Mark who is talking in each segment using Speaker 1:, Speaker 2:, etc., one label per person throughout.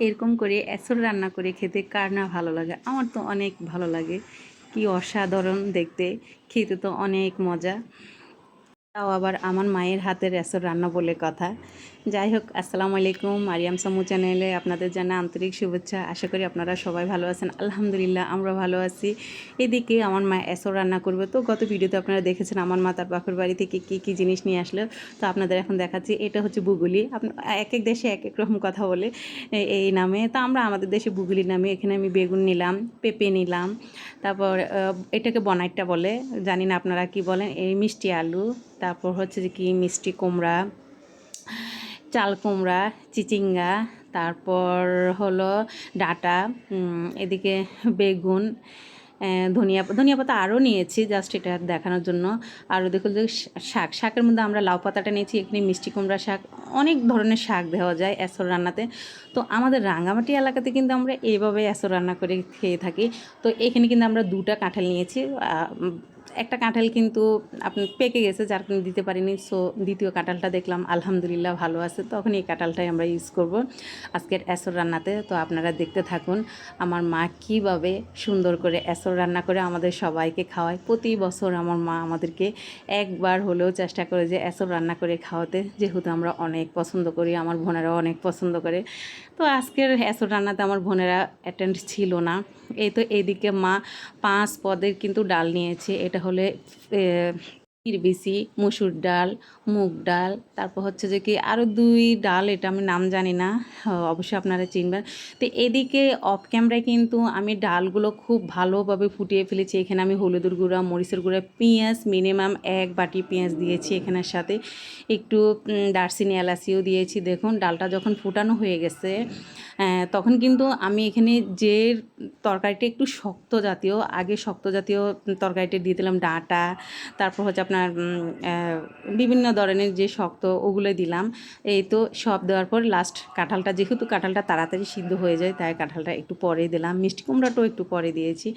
Speaker 1: এরকম করে এসর রান্না করে খেতে কার না ভালো লাগে? আমার তো অনেক ভালো লাগে। কি অসাধারণ দেখতে। খেতে তো অনেক মজা। তাও আবার আমার মায়ের হাতের এসর রান্না বলে কথা। যাই হোক, আসসালামু আলাইকুম। মারিয়াম সামু চ্যানেলে আপনাদের জানা আন্তরিক শুভেচ্ছা। আশা করি আপনারা সবাই ভালো আছেন। আলহামদুলিল্লাহ, আমরা ভালো আছি। এদিকে আমার মা এসর রান্না করবে। তো গত ভিডিওতে আপনারা দেখেছেন আমার মা তার বাপের বাড়ি থেকে কী কী জিনিস নিয়ে আসলো। তো আপনাদের এখন দেখাচ্ছি, এটা হচ্ছে বুগুলি। এক এক দেশে এক এক রকম কথা বলে এই নামে। তা আমরা আমাদের দেশে বুগুলি নামে। এখানে আমি বেগুন নিলাম, পেঁপে নিলাম, তারপর এটাকে বনাইটটা বলে। জানি না আপনারা কি বলেন, এই মিষ্টি আলু তারপর হচ্ছে যে কি, মিষ্টি কুমড়া, চাল কুমড়া, চিচিঙ্গা, তারপর হলো ডাটা এদিকে বেগুন ধনিয়া ধনিয়া পাতা আরও নিয়েছি জাস্ট এটা দেখানোর জন্য। আরও দেখুন যে শাক, শাকের মধ্যে আমরা লাউ পাতাটা নিয়েছি, এখানে মিষ্টি কুমড়া শাক, অনেক ধরনের শাক দেওয়া যায় এসর রান্নাতে। তো আমাদের রাঙামাটি এলাকাতে কিন্তু আমরা এইভাবে এসর রান্না করে খেয়ে থাকি। তো এখানে কিন্তু আমরা দুটা কাঁঠাল নিয়েছি একটা কাঁঠাল কিন্তু আপনি পেকে গেছে, যার কারণে দিতে পারিনি। সো দ্বিতীয় কাঁঠালটা দেখলাম, আলহামদুলিল্লাহ ভালো আছে। তখন এই কাঁঠালটাই আমরা ইউজ করব আজকের এসর রান্নাতে। তো আপনারা দেখতে থাকুন, আমার মা কীভাবে সুন্দর করে এসর রান্না করে আমাদের সবাইকে খাওয়ায়। প্রতি বছর আমার মা আমাদেরকে একবার হলেও চেষ্টা করে যে এসব রান্না করে খাওয়াতে। যেহেতু আমরা অনেক পছন্দ করি, আমার বোনেরাও অনেক পছন্দ করে। তো আজকের এসব রান্নাতে আমার বোনেরা অ্যাটেন্ড ছিল না। এই তো এইদিকে মা পাঁচ পদের কিন্তু ডাল নিয়েছে। এটা হলে বিসি মুসুর ডাল, মুগ ডাল, তারপর হচ্ছে যে কি আরও দুই ডাল, এটা আমি নাম জানি না, অবশ্যই আপনারা চিনবেন। তো এদিকে অফ ক্যামেরায় কিন্তু আমি ডালগুলো খুব ভালোভাবে ফুটিয়ে ফেলেছি। এখানে আমি হলুদের গুঁড়া, মরিচের গুঁড়া, পেঁয়াজ, মিনিমাম এক বাটি পেঁয়াজ দিয়েছি এখানের সাথে। একটু দারচিনি, এলাচিও দিয়েছি। দেখুন, ডালটা যখন ফুটানো হয়ে গেছে তখন কিন্তু আমি এখানে যে তরকারিটা একটু শক্ত জাতীয়, আগে শক্ত জাতীয় তরকারিটা দিয়ে দিলাম ডাঁটা, তারপর হচ্ছে আপনার বিভিন্ন ধরনের যে শক্ত ওগুলো দিলাম, এই তো সব দেওয়ার পর লাস্ট কাঁঠালটা, যেহেতু কাঁঠালটা তাড়াতাড়ি সিদ্ধ হয়ে যায়, তাই কাঁঠালটা একটু পরে দিলাম, মিষ্টি কুমড়াটাও একটু পরে দিয়েছি।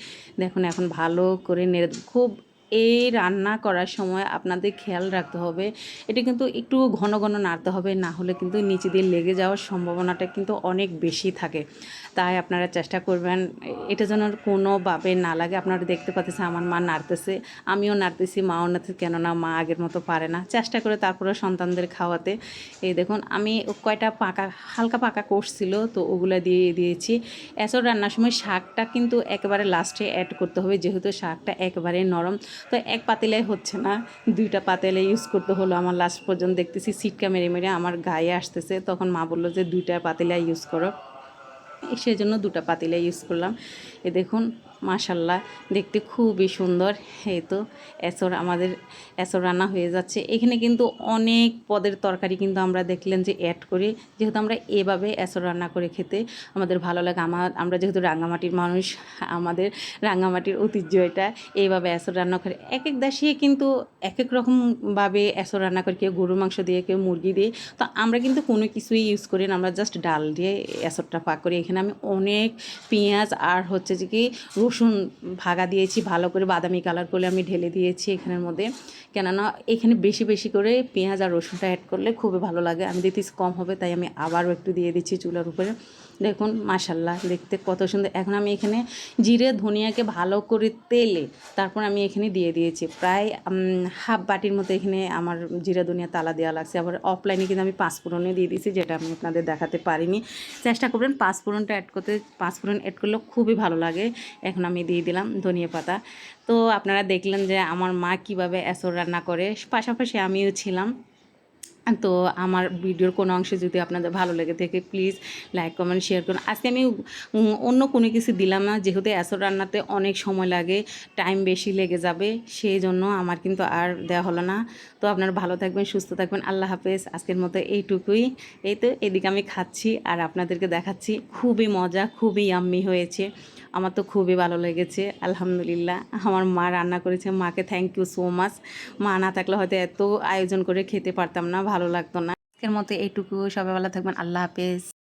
Speaker 1: দেখুন, এখন ভালো করে নেড়ে, খুব এই রান্না করার সময় আপনাদের খেয়াল রাখতে হবে। এটা কিন্তু একটু ঘন ঘন নাড়তে হবে, না হলে কিন্তু নিচে দিয়ে লেগে যাওয়ার সম্ভাবনাটা কিন্তু অনেক বেশি থাকে। তাই আপনারা চেষ্টা করবেন, এটা যেন কোনোভাবে না লাগে। আপনারা দেখতে পাচ্ছেন আমার মা নাড়তেছে, আমিও নাড়তেছি, মাও নাড়তেছে, কেননা মা আগের মতো পারে না। চেষ্টা করে তারপরে সন্তানদের খাওয়াতে। এই দেখুন, আমি কয়টা পাকা, হালকা পাকা করছিল তো ওগুলো দিয়ে দিয়েছি। এসব রান্নার সময় শাকটা কিন্তু একেবারে লাস্টে অ্যাড করতে হবে, যেহেতু শাকটা একেবারে নরম। তো এক পাতিলাই হচ্ছে না। দুইটা পাতিলে ইউজ করতে হলো। আমার লাস্ট পর্যন্ত দেখতেছি সিটকা মেরে মেরে আমার গায়ে আসতেছে। তখন মা বলল যে, দুইটা পাতিলা ইউজ করো। সেই জন্য দুটা পাতিলা ইউজ করলাম। এ দেখুন মাশাল্লাহ, দেখতে খুবই সুন্দর। এই তো, এসর আমাদের, এসর রান্না হয়ে যাচ্ছে। এখানে কিন্তু অনেক পদের তরকারি কিন্তু আমরা দেখলেন যে অ্যাড করি। যেহেতু আমরা এভাবে এসর রান্না করে খেতে আমাদের ভালো লাগে। আমার আমরা যেহেতু রাঙামাটির মানুষ, আমাদের রাঙামাটির ঐতিহ্য এটা, এইভাবে এসর রান্না করে। এক এক দেশে কিন্তু এক এক রকমভাবে এসর রান্না করে। কেউ গরুর মাংস দিয়ে, কেউ মুরগি দিয়ে। তো আমরা কিন্তু কোনো কিছুই ইউজ করি না। আমরা জাস্ট ডাল দিয়ে এসরটা পাক করি। এখানে আমি অনেক পেঁয়াজ আর হচ্ছে যে কি রসুন ভাগা দিয়েছি, ভালো করে বাদামি কালার করে আমি ঢেলে দিয়েছি এখানের মধ্যে। কেননা এখানে বেশি বেশি করে পেঁয়াজ আর রসুনটা অ্যাড করলে খুবই ভালো লাগে। আমি দিতেছি কম হবে, তাই আমি আবারও একটু দিয়ে দিচ্ছি চুলার উপরে। দেখুন মাশাল্লাহ দেখতে কত সুন্দর। এখন আমি এখানে জিরে, ধনিয়াকে ভালো করে তেলে তারপর আমি এখানে দিয়ে দিয়েছি। প্রায় হাফ বাটির মতো এখানে আমার জিরা, ধনিয়া, তালা দেওয়া লাগছে। আবার অফলাইনে কিন্তু আমি পাঁচফোড়নে দিয়ে দিয়েছি, যেটা আমি আপনাদের দেখাতে পারিনি। চেষ্টা করবেন পাঁচফোড়নটা অ্যাড করতে। পাঁচফোড়ন অ্যাড করলে খুবই ভালো লাগে। এখন আমি দিয়ে দিলাম ধনিয়া পাতা। তো আপনারা দেখলেন যে আমার মা কীভাবে এসর রান্না করে। পাশাপাশি আমিও ছিলাম। তো আমার ভিডিওর কোনো অংশে যদি আপনাদের ভালো লেগে থাকে প্লিজ লাইক কমেন্ট শেয়ার করুন। আজকে আমি অন্য কোনো কিছু দিলাম না, যেহেতু এসর রান্নাতে অনেক সময় লাগে টাইম বেশি লেগে যাবে, সেই জন্য আমার কিন্তু আর দেওয়া হলো না। তো আপনারা ভালো থাকবেন, সুস্থ থাকবেন, আল্লাহ হাফেজ। আজকের মতো এইটুকুই। এই তো, এদিকে আমি খাচ্ছি আর আপনাদেরকে দেখাচ্ছি। খুবই মজা, খুবই আম্মি হয়েছে। আমার তো খুবই ভালো লেগেছে, আলহামদুলিল্লাহ। আমার মা রান্না করেছে, মাকে থ্যাংক ইউ সো মাচ মা না থাকলে হয়তো এত আয়োজন করে খেতে পারতাম না, ভালো লাগতো না। আজকের মতো এইটুকু, সবাই ভালো থাকবেন, আল্লাহ হাফেজ।